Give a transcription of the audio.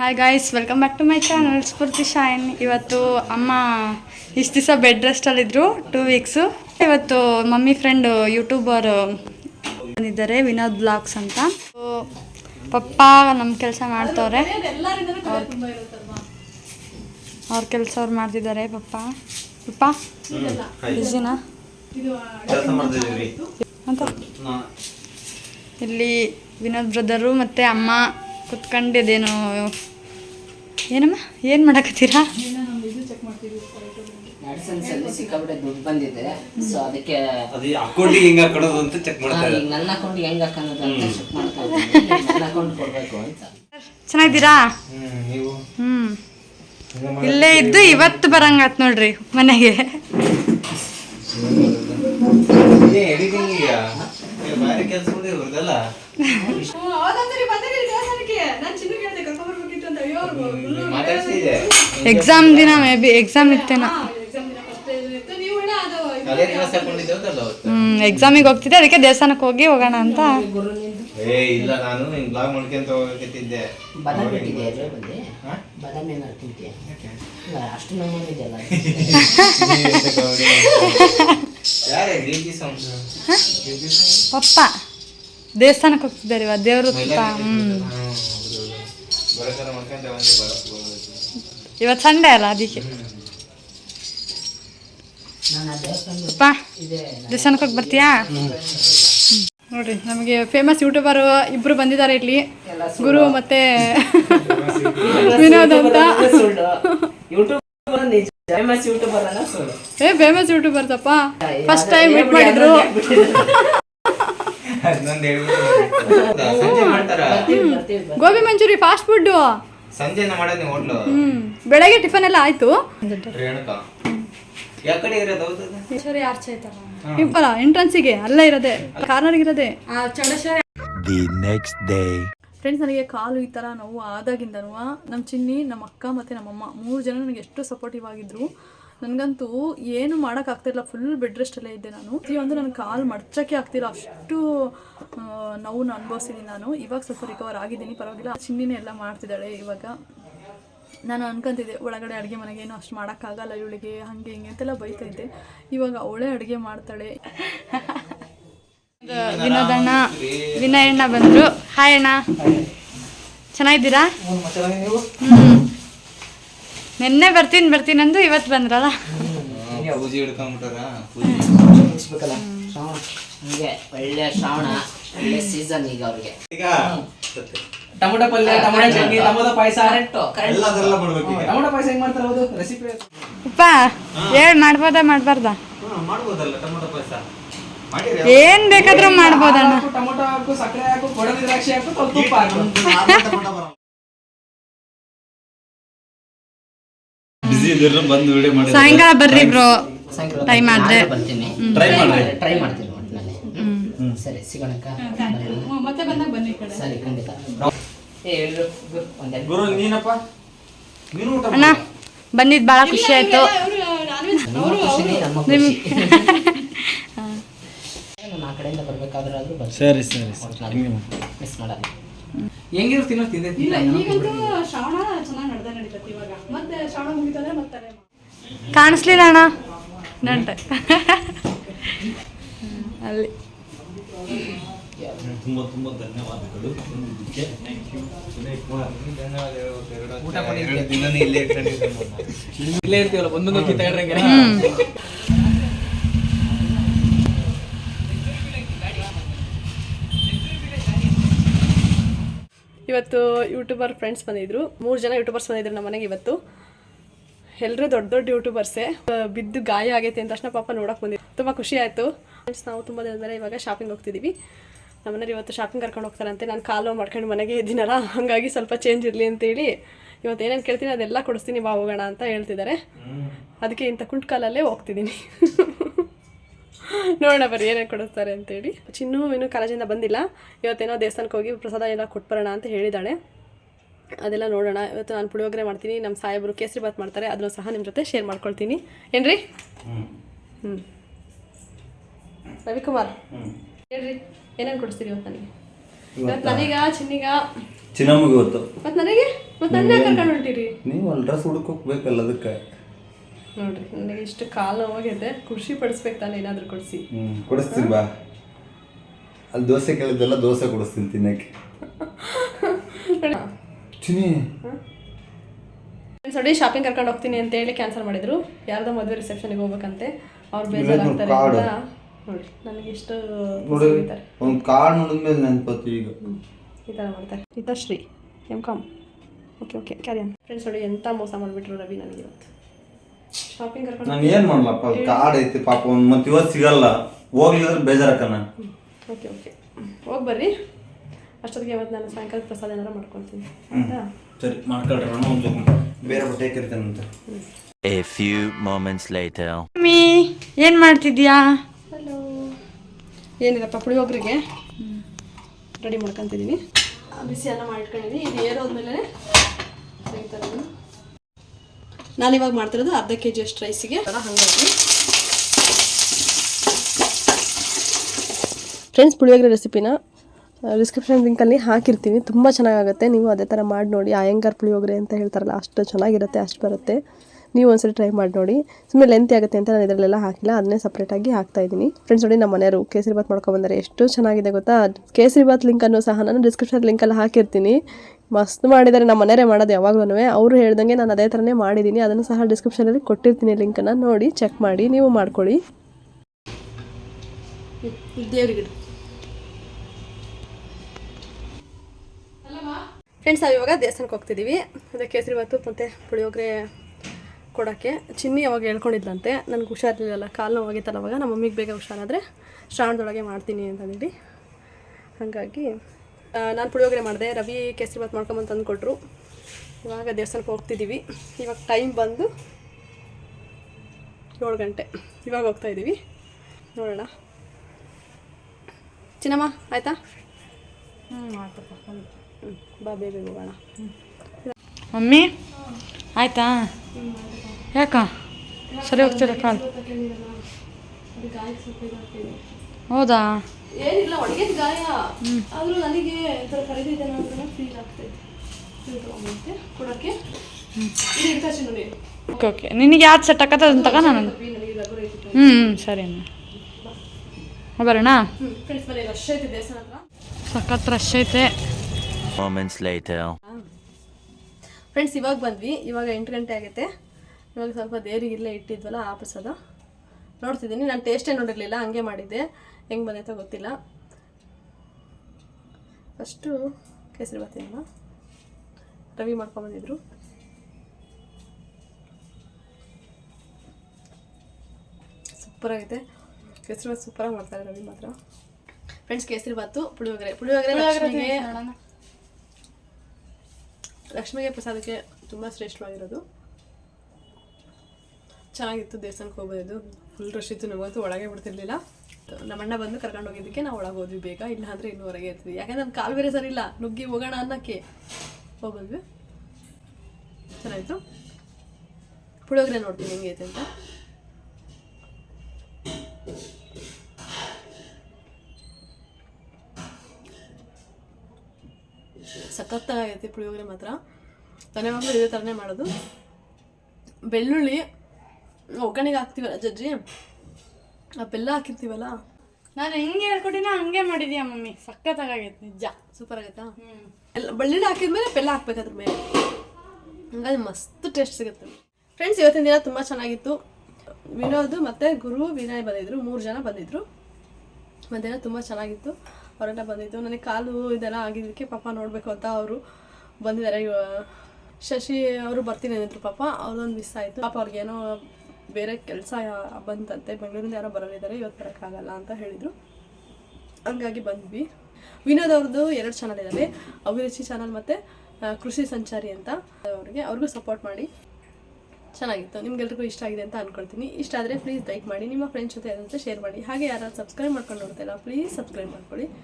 Hi guys welcome back to my channel Spoorthi Shayan ಇವತ್ತು ಅಮ್ಮ ಇಷ್ಟು ದಿವಸ ಬೆಡ್ ರೆಸ್ಟಲ್ಲಿದ್ದರು ಟೂ ವೀಕ್ಸು ಇವತ್ತು ಮಮ್ಮಿ ಫ್ರೆಂಡ್ ಯೂಟ್ಯೂಬರ್ ಬಂದಿದ್ದಾರೆ ವಿನೋದ್ ಬ್ಲಾಗ್ಸ್ ಅಂತ. ಪಪ್ಪ ನಮ್ಮ ಕೆಲಸ ಮಾಡ್ತವ್ರೆ. ಅವ್ರ ಕೆಲಸ ಅವ್ರು ಮಾಡ್ತಿದ್ದಾರೆ ಪಪ್ಪ. ಪಪ್ಪ ಬಿಸಿನಾ ಅಂತ. ಇಲ್ಲಿ ವಿನೋದ್ ಬ್ರದರು ಮತ್ತು ಅಮ್ಮ ಕುತ್ಕೊಂಡಿದ್ದೇನು ಏನಮ್ಮ? ಏನು ಮಾಡಕತ್ತೀರಾ? ಸಿಕ್ಕಾಬಿಟ್ಟೆ ದುಡ್ಡು ಬಂದಿದೆ. ಸೊ ಅದಕ್ಕೆ ಅದು ಅಕೌಂಟಿಗೆ ಹೆಂಗ್ ಹಾಕೋದು ಅಂತ ಚೆಕ್ ಮಾಡ್ತಾ ನಾನು ಈಗ ನನ್ನ ಅಕೌಂಟ್ ಹೆಂಗ್ ಹಾಕೋದು ಅಂತ ಚೆಕ್ ಮಾಡ್ತಾ ಇದ್ದೀನಿ. ಈಗ ನನ್ನ ಅಕೌಂಟ್ ಕೊಡ್ಬೇಕು ಅಂತ. ಚೆನ್ನಾಗಿದ್ದೀರಾ? ಹ್ಮ್ ನೀವು? ಹ್ಞೂ ಇಲ್ಲೇ ಇದ್ದು ಇವತ್ತು ಬರಂಗಾತ್ ನೋಡ್ರಿ ಮನೆಗೆ. ಎಡಿಟಿಂಗ್ ಈಗ ಏ, ನಾನು ಕೆಲಸಗಳು ಇರೋದಲ್ಲ ಮಾತಾಡ್ಸಿದೆ ಎಕ್ಸಾಮ್ ದಿನ ಮೇ ಬಿ ಎಕ್ಸಾಮ್ ಇತ್ತೇನೋ. ಹ್ಞೂ ಎಕ್ಸಾಮಿಗೆ ಹೋಗ್ತಿದ್ದೆ ಅದಕ್ಕೆ ದೇವಸ್ಥಾನಕ್ಕೆ ಹೋಗಿ ಹೋಗೋಣ ಅಂತ. ಏ ಇಲ್ಲ ನಾನು ಬ್ಲಾಗ್ ಮಾಡ್ಕೊಂತ ಹೋಗಕತ್ತಿದ್ದೆ ಬಾದಾಮಿ ಇಟ್ಟಿದ್ಯಾ ಅದ್ರ ಬಂದು? ಹಾ? ಬಾದಾಮಿ ಏನಾರು ತಿಂತೀಯ? ಇಲ್ಲ ಅಷ್ಟು ನಮ್ಮ ಯಾರೇ ಡಿಜಿ ಸೌಂಡ್? ಪಪ್ಪ. ದೇವಸ್ಥಾನಕ್ಕೆ ಹೋಗ್ತಿದ್ದಾರೆ ಇವಾಗ ದೇವ್ರ ತುಪ್ಪ ಇವತ್ತು ಸಂಡೆ ಅಲ್ಲ ಅದಕ್ಕೆ? ದರ್ಶನಕ್ಕೆ ದೇವಸ್ಥಾನಕ್ಕೆ ಹೋಗಿ ಬರ್ತೀಯಾ. ನೋಡ್ರಿ ನಮಗೆ ಫೇಮಸ್ ಯೂಟ್ಯೂಬರು ಇಬ್ರು ಬಂದಿದ್ದಾರೆ ಇಲ್ಲಿ. ಗುರು ಮತ್ತೆ ವಿನೋದ್ ಅಂತ. Famous youtuber a famous youtubers ಅಪ್ಪ ಫಸ್ಟ್ ಟೈಮ್ ಮೀಟ್ ಮಾಡಿದ್ರು. ಹೇಳ್ಬಿಟ್ಟು ಸಂಜೆ ಮಾಡ್ತಾರ. ಗೋಬಿ ಮಂಚೂರಿ ಫಾಸ್ಟ್ ಫುಡ್ ಸಂಜೆನ ಮಾಡೋದು ನೀವು ಹೋಟ್ಲು? ಹ್ಮ್. ಬೆಳಗ್ಗೆ ಟಿಫನ್ ಎಲ್ಲ ಆಯ್ತು. ರೇಣುಕಾ? ಯಾವ ಕಡೆ ಇರೋದು ಹೌದದ ಇಬ್ಬರ ಎಂಟ್ರೆನ್ಸಿಗೆ ಅಲ್ಲೇ ಇರೋದೆ ಕಾರ್ನರ್ ಇರೋದೆ. the next day. ಫ್ರೆಂಡ್ಸ್ ನನಗೆ ಕಾಲು ಈ ಥರ ನೋವು ಆದಾಗಿಂದನೂ ನಮ್ಮ ಚಿನ್ನಿ ನಮ್ಮ ಅಕ್ಕ ಮತ್ತು ನಮ್ಮಮ್ಮ ಮೂರು ಜನ ನನಗೆ ಎಷ್ಟು ಸಪೋರ್ಟಿವ್ ಆಗಿದ್ರು. ನನಗಂತೂ ಏನು ಮಾಡೋಕ್ಕಾಗ್ತಿಲ್ಲ ಫುಲ್ ಬೆಡ್ ರೆಸ್ಟಲ್ಲೇ ಇದ್ದೆ ನಾನು. ಪ್ರತಿಯೊಂದು ನನ್ನ ಕಾಲು ಮಡ್ಚಕ್ಕೆ ಆಗ್ತಿಲ್ಲ ಅಷ್ಟು ನೋವು ಅನುಭವಿಸಿದ್ದೀನಿ ನಾನು. ಇವಾಗ ಸ್ವಲ್ಪ ರಿಕವರ್ ಆಗಿದ್ದೀನಿ ಪರವಾಗಿಲ್ಲ. ಚಿನ್ನಿನೇ ಎಲ್ಲ ಮಾಡ್ತಿದ್ದಾಳೆ ಇವಾಗ. ನಾನು ಅನ್ಕೊಂತಿದ್ದೆ ಒಳಗಡೆ ಅಡುಗೆ ಮನೆಗೆ ಏನು ಅಷ್ಟು ಮಾಡೋಕ್ಕಾಗಲ್ಲ ಇವಳಿಗೆ ಹಂಗೆ ಹಿಂಗೆ ಅಂತೆಲ್ಲ ಬೈತಾ ಇದ್ದೆ. ಇವಾಗ ಅವಳೇ ಅಡುಗೆ ಮಾಡ್ತಾಳೆ. ವಿನೋದಣ್ಣ ವಿನಯಣ್ಣ ಅಣ್ಣ ಬಂದರು. ಹಾಯ್ ಅಣ್ಣ. ಚೆನ್ನಾಗಿದ್ದೀರಾ? ಹ್ಮ್. ನಿನ್ನೆ ಬರ್ತೀನಿ ಬರ್ತೀನಿ ಅಂದು ಇವತ್ತು ಬಂದ್ರಲ್ಲ. ಪೂಜೆ ಹಿಡ್ಕೊಂಬಿಟ್ಟಾರ? ಪೂಜೆ ಮುಗಿಸ್ಬೇಕಲ್ಲ ಶ್ರಾವಣ. ಹಂಗೆ ಒಳ್ಳೆ ಶ್ರಾವಣ ಒಳ್ಳೆ ಸೀಸನ್ ಈಗ ಅವ್ರಿಗೆ. ಈಗ ಟೊಮೊಟೊ ಪಲ್ಯ ಟೊಮೊಟೊ ಚಟ್ನಿ ಟೊಮೊಟೊ ಪಾಯಸ ಕರೆಕ್ಟ್ ಎಲ್ಲದೆಲ್ಲ ಮಾಡ್ಬೇಕು ಈಗ. ಟೊಮೊಟೊ ಪಾಯಸ ಹೆಂಗ್ ಮಾಡ್ತಾರೆ ಹೌದು? ರೆಸಿಪಿ ಉಪ್ಪ? ಹೇಳ್ ಮಾಡ್ಬೋದಾ ಮಾಡ್ಬಾರ್ದಾ? ಮಾಡ್ಬೋದಲ್ಲ ಟೊಮೊಟೊ ಪಾಯಸ. ಮಾಡಿರಿ ಏನ್ ಬೇಕಾದ್ರೂ ಮಾಡ್ಬೋದಣ್ಣ. ಟೊಮೊಟೊ ಹಾಕು ಸಕ್ಕರೆ ಹಾಕು ಕೊಡಲಿ ದ್ರಾಕ್ಷಿ ಹಾಕು ಸ್ವಲ್ಪ ತುಪ್ಪ ಹಾಕು. ಬಿಸಿ ಬಂದು ವಿಡಿಯೋ ಮಾಡಿ ಸಾಯಂಕಾಲ ಬರ್ರಿ ಬ್ರೋ ಸಾಯಂಕಾಲ Time ಆದ್ರೆ. ಬರ್ತೀನಿ. Try ಮಾಡ್ರಿ. ಟ್ರೈ ಮಾಡ್ತೀನಿ ಒಟ್ಟಿನಲ್ಲಿ ಸರಿ ಸಿಗೋಣಕ್ಕ. ಮತ್ತೆ ಬಂದಾಗ ಬನ್ನಿ ಕಡೆ. ಸರಿ ಖಂಡಿತ. ಗುರು ನೀನಪ್ಪ? ನೀನು ಊಟ ಅಣ್ಣ ಬಂದಿದ್ ಭಾಳ ಖುಷಿ ಆಯ್ತು. ನಿಮ್ಮ ಖುಷಿನೇ ನಮ್ಮ ಖುಷಿ. ನಾನು ಆ ಕಡೆಯಿಂದ ಬರ್ಬೇಕಾದ್ರೆ ಆದ್ರೂ ಸರಿ ಸರಿ ಮಿಸ್ ಮಾಡಲ್ಲ. ಹೆಂಗಿರು ತಿನ್ನೋ ತಿಂದೆ ಇವಾಗ. ಮತ್ತೆ ಮುಗಿತಂದ್ರೆ ಮತ್ತೆ ಕಾಣಿಸ್ಲಿಲ್ಲ ಅಣ್ಣ. ನಂಟ ಅಲ್ಲಿ. ತುಂಬಾ ತುಂಬಾ ಧನ್ಯವಾದಗಳು. ಊಟ. ಇಲ್ಲೇ ಇರ್ತೀವಲ್ಲ ಒಂದೊಂದು ಕಿತ್ತಾಡ್ರಂಗೆ ಇವತ್ತು ಯೂಟ್ಯೂಬರ್ ಫ್ರೆಂಡ್ಸ್ ಬಂದಿದ್ರು. ಮೂರು ಜನ ಯೂಟ್ಯೂಬರ್ಸ್ ಬಂದಿದ್ರು ನಮ್ಮ ಮನೆಗೆ ಇವತ್ತು. ಎಲ್ಲರೂ ದೊಡ್ಡ ದೊಡ್ಡ ಯೂಟ್ಯೂಬರ್ಸೇ ಬಿದ್ದು ಗಾಯ ಆಗೈತೆ ಅಂತ ತಕ್ಷಣ ಪಾಪ ನೋಡೋಕೆ ಬಂದಿದ್ರು. ತುಂಬ ಖುಷಿ ಆಯಿತು. ಫ್ರೆಂಡ್ಸ್ ನಾವು ತುಂಬ ದಿನದ ಮೇಲೆ ಇವಾಗ ಶಾಪಿಂಗ್ ಹೋಗ್ತಿದ್ದೀವಿ ನಮ್ಮ ಮನೇಲಿ ಇವತ್ತು ಶಾಪಿಂಗ್ ಕರ್ಕೊಂಡು ಹೋಗ್ತಾರಂತೆ. ನಾನು ಕಾಲು ಮಾಡ್ಕೊಂಡು ಮನೆಗೆ ಇದ್ದೀನಲ್ಲ ಹಾಗಾಗಿ ಸ್ವಲ್ಪ ಚೇಂಜ್ ಇರಲಿ ಅಂತೇಳಿ ಇವತ್ತು ಏನೇನು ಕೇಳ್ತೀನಿ ಅದೆಲ್ಲ ಕೊಡಿಸ್ತೀನಿ ಬಾ ಹೋಗೋಣ ಅಂತ ಹೇಳ್ತಿದ್ದಾರೆ. ಅದಕ್ಕೆ ಇಂಥ ಕುಂಟ್ಕಾಲಲ್ಲೇ ಹೋಗ್ತಿದ್ದೀನಿ. ನೋಡೋಣ ಬರ್ರಿ ಏನೇನು ಕೊಡಿಸ್ತಾರೆ ಅಂತೇಳಿ. ಚಿನ್ನು ಇನ್ನೂ ಕಾಲೇಜಿಂದ ಬಂದಿಲ್ಲ. ಇವತ್ತೇನೋ ದೇವಸ್ಥಾನಕ್ಕೆ ಹೋಗಿ ಪ್ರಸಾದ ಎಲ್ಲ ಕೊಟ್ಬರೋಣ ಅಂತ ಹೇಳಿದ್ದಾಳೆ ಅದೆಲ್ಲ ನೋಡೋಣ. ಇವತ್ತು ನಾನು ಪುಳಿಯೋಗರೆ ಮಾಡ್ತೀನಿ ನಮ್ಮ ಸಾಹೇಬರು ಕೇಸರಿ ಬಾತ್ ಮಾಡ್ತಾರೆ ಅದನ್ನು ಸಹ ನಿಮ್ಮ ಜೊತೆ ಶೇರ್ ಮಾಡ್ಕೊಳ್ತೀನಿ. ಏನ್ರಿ? ಹ್ಞೂ ರವಿಕುಮಾರ್ ಹೇಳ್ರಿ ಏನೇನು ಕೊಡಿಸ್ತೀರಿ ಇವತ್ತು ನನಗೆ? ಇವತ್ತು? ನನಗ ಚಿನ್ನಿಗ? ಚಿನ್ನಮ್ಮಗೆ ಇವತ್ತು. ಮತ್ತು ನನಗೆ? ಮತ್ತೆ ನನ್ನ ಕರ್ಕೊಂಡು ಹೊಂಟಿರಿ? ನೀವು ಡ್ರೆಸ್ ಹುಡುಕೋಕ್ಬೇಕಲ್ಲ ಅದಕ್ಕೆ. ನೋಡ್ರಿ ನನಗೆ ಇಷ್ಟು ಕಾಲು ನೋವಾಗಿದೆ ಖುಷಿ ಪಡಿಸ್ಬೇಕು ತಾನೆ ಏನಾದರೂ ಕೊಡಿಸಿ. ಕೊಡಿಸ್ತೀನಿ ಬಾ. ಅಲ್ಲಿ ದೋಸೆ ಕೇಳಿದ್ದೆಲ್ಲ ದೋಸೆ ಕೊಡಿಸ್ತೀನಿ ತಿನ್ನಕ್ಕೆ. ಚಿನಿ ನೋಡಿ ಶಾಪಿಂಗ್ ಕರ್ಕೊಂಡು ಹೋಗ್ತೀನಿ ಅಂತ ಹೇಳಿ ಕ್ಯಾನ್ಸಲ್ ಮಾಡಿದ್ರು. ಯಾರ್ದೋ ಮದುವೆ ರಿಸೆಪ್ಷನ್ಗೆ ಹೋಗ್ಬೇಕಂತೆ. ಅವ್ರು ಬೇಜಾರಾಗ್ತಾರೆ ನೋಡಿ ನನಗೆ ಇಷ್ಟು ಒಂದು ಕಾರ್ಡ್ ನೋಡಿದ್ಮೇಲೆ ನೆನಪತ್ತು ಈಗ. ಈ ಥರ ಮಾಡ್ತಾರೆ. Hithashree M com okay okay carry on friends ನೋಡಿ ಎಂಥ ಮೋಸ ಮಾಡಿಬಿಟ್ರು ರವಿ ನನಗೆ ಇವತ್ತು. ಶಾಪಿಂಗ್ ಕರ್ಕೊಂಡು ನಾನು ಏನು ಮಾಡ್ಲಪ್ಪ? ಅದು ಕಾರ್ಡ್ ಐತಿ ಪಾಪ ಒಂದು ಮತ್ತೆ ಇವತ್ತು ಸಿಗಲ್ಲ. ಹೋಗ್ಲಿದ್ರೆ ಬೇಜಾರಕ್ಕ ನಾನು ಓಕೆ ಓಕೆ ಹೋಗಿ ಬರ್ರಿ. ಅಷ್ಟೊತ್ತಿಗೆ ಇವತ್ತು ನಾನು ಸಾಯಂಕಾಲ ಪ್ರಸಾದ ಏನಾರ ಮಾಡ್ಕೊಳ್ತೀನಿ. ಆಯ್ತಾ? ಸರಿ ಮಾಡ್ಕೊಳ್ರಿ ನಾನು ಒಂದು ಬೇರೆ ಬಟ್ಟೆ A few moments later. Mummy ಏನು ಮಾಡ್ತಿದ್ಯಾ? ಹಲೋ ಏನಿಲ್ಲಪ್ಪ ಪುಳಿಯೋಗರಿಗೆ ರೆಡಿ ಮಾಡ್ಕೊತಿದ್ದೀನಿ ಬಿಸಿ ಅನ್ನ ಮಾಡಿಟ್ಕೊಂಡಿದ್ದೀನಿ ಇದು ಏರೋದ್ಮೇಲೆ ತೆಗಿತಾರೆ ನಾನು ಇವಾಗ ಮಾಡ್ತಿರೋದು ಅರ್ಧ ಕೆ ಜಿ ಅಷ್ಟು ರೈಸಿಗೆ ಹಾಗಾಗಿ. ಫ್ರೆಂಡ್ಸ್ ಪುಳಿಯೋಗರೆ ರೆಸಿಪಿನ ಡಿಸ್ಕ್ರಿಪ್ಷನ್ ಲಿಂಕಲ್ಲಿ ಹಾಕಿರ್ತೀನಿ. ತುಂಬ ಚೆನ್ನಾಗಾಗುತ್ತೆ. ನೀವು ಅದೇ ಥರ ಮಾಡಿ ನೋಡಿ. ಅಯ್ಯಂಗಾರ್ ಪುಳಿಯೋಗರೆ ಅಂತ ಹೇಳ್ತಾರಲ್ಲ, ಅಷ್ಟು ಚೆನ್ನಾಗಿರುತ್ತೆ, ಅಷ್ಟು ಬರುತ್ತೆ. ನೀವು ಒಂದ್ಸರಿ ಟ್ರೈ ಮಾಡಿ ನೋಡಿ. ಸುಮ್ಮನೆ ಲೆಂತಿ ಆಗುತ್ತೆ ಅಂತ ನಾನು ಇದರಲ್ಲೆಲ್ಲ ಹಾಕಿಲ್ಲ. ಅದನ್ನೇ ಸಪ್ರೇಟಾಗಿ ಹಾಕ್ತಾ ಇದ್ದೀನಿ. ಫ್ರೆಂಡ್ಸ್ ನೋಡಿ ನಮ್ಮ ಮನೆಯವರು ಕೇಸರಿ ಬಾತ್ ಮಾಡ್ಕೊಂಬಂದರೆ ಎಷ್ಟು ಚೆನ್ನಾಗಿದೆ ಗೊತ್ತಾ? ಕೇಸರಿ ಬಾತ್ ಲಿಂಕನ್ನು ಸಹ ನಾನು ಡಿಸ್ಕ್ರಿಪ್ಷನ್ ಲಿಂಕಲ್ಲಿ ಹಾಕಿರ್ತೀನಿ. ಮಸ್ತ್ ಮಾಡಿದ್ದಾರೆ. ನಮ್ಮ ಮನೆಯವರೇ ಮಾಡೋದು ಯಾವಾಗ್ಲೂ ಅವರು ಹೇಳ್ದಂಗೆ ನಾನು ಅದೇ ಥರನೇ ಮಾಡಿದ್ದೀನಿ. ಅದನ್ನು ಸಹ ಡಿಸ್ಕ್ರಿಪ್ಷನಲ್ಲಿ ಕೊಟ್ಟಿರ್ತೀನಿ ಲಿಂಕನ್ನು ನೋಡಿ ಚೆಕ್ ಮಾಡಿ, ನೀವು ಮಾಡ್ಕೊಳ್ಳಿ. ಫ್ರೆಂಡ್ಸ್ ನಾವು ಇವಾಗ ದೇವಸ್ಥಾನಕ್ಕೆ ಹೋಗ್ತಿದ್ದೀವಿ ಅದೇ ಕೇಸರಿ ಬಾತು ಮತ್ತು ಪುಳಿಯೋಗರೆ ಕೊಡೋಕ್ಕೆ. ಚಿನ್ನಿ ಅವಾಗ ಹೇಳ್ಕೊಂಡಿದ್ದಂತೆ ನನಗೆ ಹುಷಾರಿರಲಿಲ್ಲ ಕಾಲು ನೋವಾಗಿತ್ತಲ್ಲ ಅವಾಗ. ನಮ್ಮ ಮಮ್ಮಿಗೆ ಬೇಗ ಹುಷಾರಾದರೆ ಶ್ರಾವಣದೊಳಗೆ ಮಾಡ್ತೀನಿ ಅಂತಂದೇಳಿ ಹಾಗಾಗಿ ನಾನು ಪುಳಿಯೋಗರೆ ಮಾಡಿದೆ ರವಿ ಕೇಸರಿ ಬಾತ್ ಮಾಡ್ಕೊಂಬಂದು ತಂದು ಕೊಟ್ಟರು ಇವಾಗ ದೇವಸ್ಥಾನಕ್ಕೆ ಹೋಗ್ತಿದ್ದೀವಿ ಇವಾಗ ಟೈಮ್ ಬಂದು ಏಳು ಗಂಟೆ. ಇವಾಗ ಹೋಗ್ತಾ ಇದ್ದೀವಿ ನೋಡೋಣ. ಚಿನ್ನಮ್ಮ ಆಯಿತಾ? ಹ್ಞೂ ಬಾ ಬೇಗ ಹೋಗೋಣ. ಮಮ್ಮಿ ಆಯ್ತಾ? ಯಾಕ? ಸರಿ ಹೋಗ್ತೀರ ಕಾಲು? ಹೌದಾ? ಏನಿಲ್ಲ ಒಣಗಿದ ಗಾಯ. ಆದರೂ ನನಗೆ ಒಂಥರ ಕರೆದಿದ್ದೇನೆ ಅನ್ನೋದನ್ನ ಫೀಲ್ ಆಗ್ತೈತೆ ಇದು ತಗೊಂಬಂತೆ. ಕೊಡೋಕ್ಕೆ ಇದು ಇಡ್ತಾ ಚಿನ್ನು ಓಕೆ ಓಕೆ ನಿನಗೆ ಯಾವ್ದು ಸೆಟ್ ಆಗತ್ತೆ ಅದನ್ನ ತಗೋ ನಾನು. ಹ್ಞೂ ಹ್ಞೂ ಸರಿ ಅಮ್ಮ. ಬರೋಣ? ಫ್ರೆಂಡ್ಸ್ ಮನೆ ರಶ್ ಐತೆ ದೇವಸ್ಥಾನ ಹತ್ರ. ಸಖತ್ ರಶ್ ಐತೆ. ಫ್ರೆಂಡ್ಸ್ ಇವಾಗ ಬಂದ್ವಿ. ಇವಾಗ ಎಂಟು ಗಂಟೆ ಆಗುತ್ತೆ. ಇವಾಗ ಸ್ವಲ್ಪ ದೇವರಿಗೆ ಇಲ್ಲೇ ಇಟ್ಟಿದ್ವಲ್ಲ ಆ ಪ್ರಸಾದ. ನೋಡ್ತಿದ್ದೀನಿ. ನಾನು ಟೇಸ್ಟೇ ನೋಡಿರಲಿಲ್ಲ ಹಂಗೆ ಮಾಡಿದ್ದೆ. ಹೆಂಗೆ ಬಂದೈತೋ ಗೊತ್ತಿಲ್ಲ. ಫಸ್ಟು ಕೇಸರಿ ಬಾತಿನ ರವಿ ಮಾಡ್ಕೊಂಬಂದಿದ್ರು ಸೂಪರ್ ಆಗೈತೆ. ಕೇಸರಿ ಬಾತ್ ಸೂಪರಾಗಿ ಮಾಡ್ತಾರೆ ರವಿ ಮಾತ್ರ. ಫ್ರೆಂಡ್ಸ್ ಕೇಸರಿ ಬಾತು ಪುಳಿಯೋಗರೆ. ಪುಳಿಯೋಗರೆ ಲಕ್ಷ್ಮಿಗೆ ಲಕ್ಷ್ಮಿಗೆ ಪ್ರಸಾದಕ್ಕೆ ತುಂಬ ಶ್ರೇಷ್ಠವಾಗಿರೋದು. ಚೆನ್ನಾಗಿತ್ತು ದೇವಸ್ಥಾನಕ್ಕೆ ಹೋಗೋದು ಫುಲ್ ರಶ್ ಇತ್ತು ಒಳಗೆ ಬಿಡ್ತಿರ್ಲಿಲ್ಲ. ನಮ್ಮಣ್ಣ ಬಂದು ಕರ್ಕೊಂಡು ಹೋಗಿದ್ದಕ್ಕೆ ನಾವು ಒಳಗೆ ಹೋದ್ವಿ ಬೇಗ ಇಲ್ಲ ಅಂದರೆ ಇನ್ನೂ ಹೊರಗೆ ಇರ್ತೀವಿ. ಯಾಕಂದ್ರೆ ನನ್ನ ಕಾಲು ಬೇರೆ ಸರಿ ಇಲ್ಲ, ನುಗ್ಗಿ ಹೋಗೋಣ ಅನ್ನೋಕ್ಕೆ. ಹೋಗೋದ್ವಿ ಚೆನ್ನಾಯ್ತು ಪುಳಿಯೋಗರೆ ನೋಡ್ತೀನಿ ಹೆಂಗೈತೆ ಅಂತ. ಸಖತ್ತಾಗೈತೆ ಪುಳಿಯೋಗರೆ ಮಾತ್ರ. ತನೆವಾಗಲೂ ಇದೇ ಥರನೇ ಮಾಡೋದು. ಬೆಳ್ಳುಳ್ಳಿ ಒಗ್ಗರಣೆಗೆ ಹಾಕ್ತೀವಲ್ಲ ಜಜ್ಜಿ? ಆ ಬೆಲ್ಲ ಹಾಕಿರ್ತೀವಲ್ಲ? ನಾನು ಹೆಂಗೆ ಹೇಳ್ಕೊಟ್ಟಿನ ಹಂಗೆ ಮಾಡಿದ್ಯಾ ಮಮ್ಮಿ. ಸಖತ್ತಾಗೈತೆ. ನಿಜ. ಸೂಪರ್ ಆಗೈತಾ? ಎಲ್ಲ ಬೆಳ್ಳುಳ್ಳಿ ಹಾಕಿದ್ಮೇಲೆ ಬೆಲ್ಲ ಹಾಕ್ಬೇಕು ಅದ್ರ ಮೇಲೆ. ಹಂಗಾಗಿ ಮಸ್ತ್ ಟೇಸ್ಟ್ ಸಿಗುತ್ತೆ. ಫ್ರೆಂಡ್ಸ್ ಇವತ್ತಿನ ದಿನ ತುಂಬ ಚೆನ್ನಾಗಿತ್ತು. ವಿನೋದ್ ಮತ್ತು ಗುರು ವಿನಯ್ ಬಂದಿದ್ರು. ಮೂರು ಜನ ಬಂದಿದ್ರು. ಮಧ್ಯಾಹ್ನ ತುಂಬ ಚೆನ್ನಾಗಿತ್ತು. ಅವರೆಲ್ಲ ಬಂದಿದ್ದು. ನನಗೆ ಕಾಲು ಇದೆಲ್ಲ ಆಗಿದ್ದಕ್ಕೆ ಪಾಪ ನೋಡಬೇಕು ಅಂತ ಅವರು ಬಂದಿದ್ದಾರೆ. ಶಶಿ ಅವರು ಬರ್ತೀನಿ ಅಂದಿದ್ರು ಪಾಪ. ಅವ್ರದೊಂದು ಮಿಸ್ ಆಯಿತು. ಪಾಪ ಅವ್ರಿಗೇನೋ ಬೇರೆ ಕೆಲಸ ಬಂತಂತೆ, ಬೆಂಗಳೂರಿಂದ ಯಾರೋ ಬರೋರಿದ್ದಾರೆ, ಇವತ್ತು ಬರೋಕ್ಕಾಗಲ್ಲ ಅಂತ ಹೇಳಿದರು. ಹಂಗಾಗಿ ಬಂದ್ವಿ. ವಿನೋದ್ ಅವ್ರದ್ದು ಎರಡು ಚಾನಲ್ ಇದ್ದಾವೆ ಅಭಿರುಚಿ ಚಾನಲ್ ಮತ್ತು ಕೃಷಿ ಸಂಚಾರಿ ಅಂತ ಅವ್ರಿಗೆ, ಅವ್ರಿಗೂ ಸಪೋರ್ಟ್ ಮಾಡಿ. ಚೆನ್ನಾಗಿತ್ತು. ನಿಮ್ಗೆಲ್ರಿಗೂ ಇಷ್ಟ ಆಗಿದೆ ಅಂತ ಅನ್ಕೊಳ್ತೀನಿ. ಇಷ್ಟ ಆದರೆ ಪ್ಲೀಸ್ ಲೈಕ್ ಮಾಡಿ, ನಿಮ್ಮ ಫ್ರೆಂಡ್ಸ್ ಜೊತೆ ಅದಂತೆ ಶೇರ್ ಮಾಡಿ. ಹಾಗೆ ಯಾರು ಸಬ್ಸ್ಕ್ರೈಬ್ ಮಾಡ್ಕೊಂಡು ನೋಡ್ತಾಯಿಲ್ಲ ಪ್ಲೀಸ್ ಸಬ್ಸ್ಕ್ರೈಬ್ ಮಾಡ್ಕೊಳ್ಳಿ.